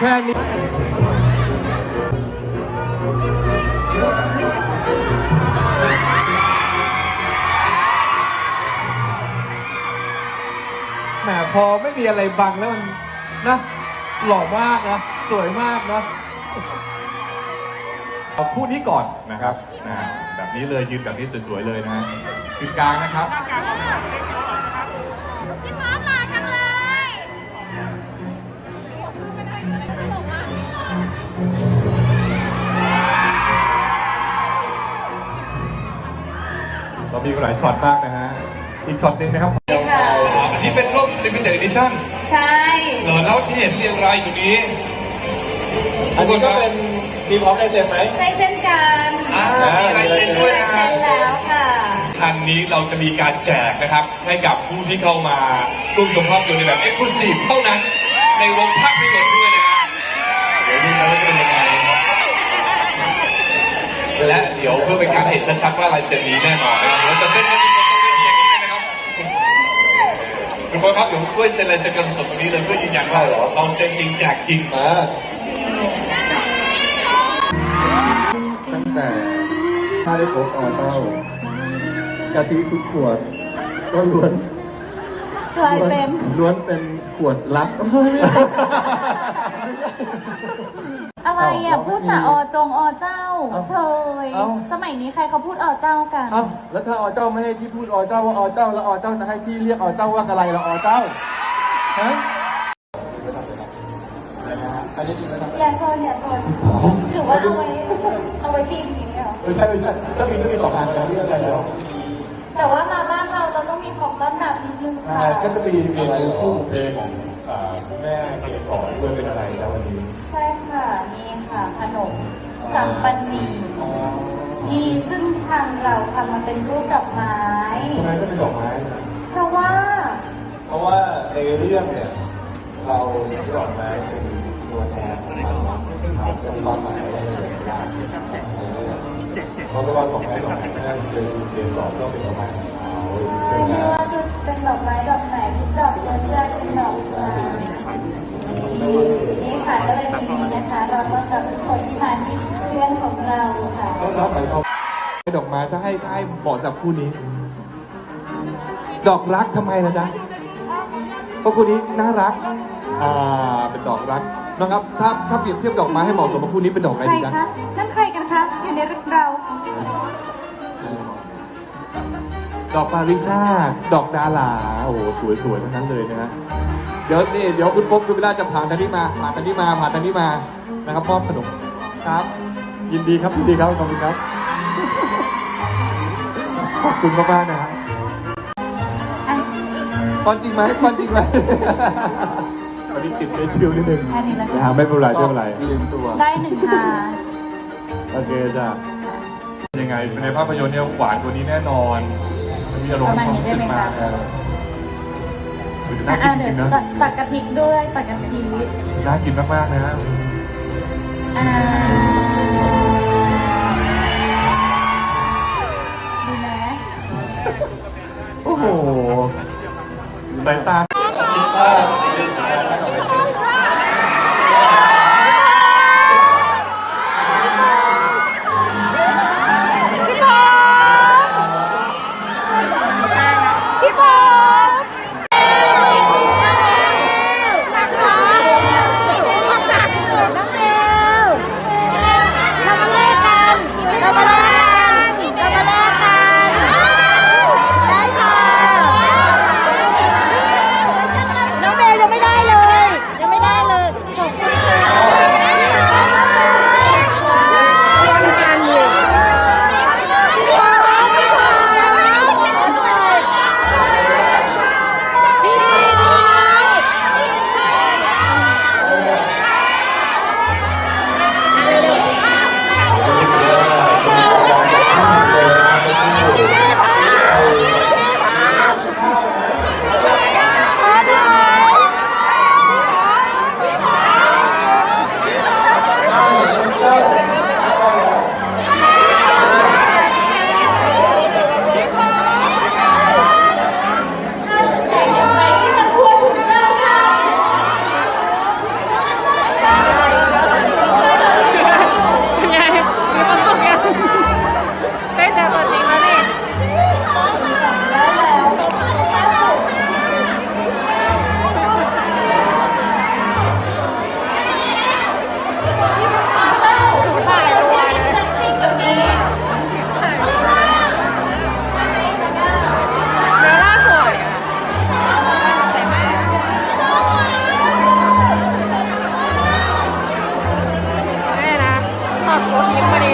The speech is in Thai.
สียงแค่นี้แหมพอไม่มีอะไรบังแล้วมันนะหล่อมากนะสวยมากนะเอาคู่นี้ก่อนนะครับนะแบบนี้เลยยืนแบบนี้สวยๆเลยนะฮะยืนกลางนะครับ มีหลายช็อตมากนะฮะ อีกช็อตหนึ่งนะครับค่ะ อันนี้เป็นร่ม limited edition ใช่ เหรอแล้วที่เห็นเรียงรายอยู่นี้อันนี้ก็เป็นมีพร้อมลายเซ็นไหม ใช่เช่นกันอ่ามีลายเซ็นด้วยนะเซ็นแล้วค่ะ คันนี้เราจะมีการแจกนะครับ ให้กับผู้ที่เข้ามาร่วมชมภาพยนตร์ในแบบ exclusive เท่านั้น ในโรงภาพยนตร์ด้วยนะฮะเดี๋ยวดูกันว่าจะเป็นยังไง และเดี๋ยวเพื่อเป็นการเห็นชัดๆว่าลายเซ็นนี้แน่นอนนะครับเดี๋ยวจะเซ็นให้ทุกคนต้องได้เพียงนี้เลยนะครับคุณพ่อครับเดี๋ยวช่วยเซ็นลายเซ็นกันสดๆตรงนี้เลยเพื่อยืนยันว่าเราเซ็นจริงแจกจริงมาตั้งแต่ถ้าได้พบออเจ้ากะทิทุกขวดก็ล้วนกลายเป็นล้วนเป็นขวดลับ อะไรอะพูดแต่อจงอเจ้าเอ้าเฉยเอ้าสมัยนี้ใครเขาพูดอเจ้ากันเอ้าแล้วถ้าออเจ้าไม่ให้พี่พูดออเจ้าว่าออเจ้า แล้วออเจ้าจะให้พี่เรียกออเจ้าว่าอะไรละออเจ้าฮะอันนี้ดีไหมครับอย่าโซนอย่าโซนหรือว่าเอาไว้เอาไว้ดีอย่างนี้เหรอไม่ใช่ไม่ใช่ถ้ามีต้องมีสองอันแล้วเรียกอะไรแล้วแต่ว่ามาบ้านเราเราต้องมีของต้อนรับนิดนึงค่ะก็จะมีเพลงคู่เพลงของ แม่เกสรด้วยเป็นอะไรแล้ววันนี้ใช่ค่ะนี่ค่ะขนมสัมปันนีนี่ซึ่งทางเราทำมาเป็นรูปดอกไม้ ทำไมก็เป็นดอกไม้นะเพราะว่า เพราะว่าในเรื่องเนี่ยเราใช้ดอกไม้เป็นตัวแทนของมันเนาะครับเป็นความหมายอะไรอย่างเงี้ยเพราะว่าของไม้ดอกไม้นั่นคือเรียนสอบก็เป็นดอกไม้ของเขาใช่ไม่ว่าจะเป็นดอกไม้ดอกไหนทุกดอก ค่ะก็เลยทีนี้นะคะเราก็จะทุกคนที่มาที่เพื่อนของเราค่ะต้องรับไปเขาดอกไม้ถ้าให้ถ้าให้เหมาะสำหรับคู่นี้ ดอกรักทำไมล่ะจ๊ะเพราะคู่นี้น่ารักอ่าเป็นดอกรักนะครับถ้าถ้าเปรียบเทียบดอกไม้ให้เหมาะสมกับคู่นี้เป็นดอกอะไรใครดีจ๊ะคะ นั่นใครกันคะ อยู่ในเราดอกปาริชาดอกดาหลาโอ้โหสวยๆทั้งนั้นเลยนะฮะ เดี๋ยวนี่เดี๋ยวคุณพบคุณเวลาจะผ่านทางนี้มาผ่านทางนี้มาผ่านทางนี้มานะครับมอบขนมครับ ยินดีครับยินดีครับขอบคุณครับขอบคุณมากๆนะฮะอะตอนจริงไหมตอนจริงไหมวันนี้ติดเอชิวนิดนึงแค่นี้นะคะนะฮะไม่เป็นไรไม่เป็นไร ลืมตัว ได้หนึ่งค่ะโอเคจ้ะยังไงในภาพยนตร์เนี่ยหวานกว่านี้แน่นอนมีอารมณ์ความรู้สึกมาเออ น่าอะกินจเดี๋ริยวงๆนะตักตักกะทิด้วยตักกะทิน่ากินมากๆนะฮะ อ่า มีพอดี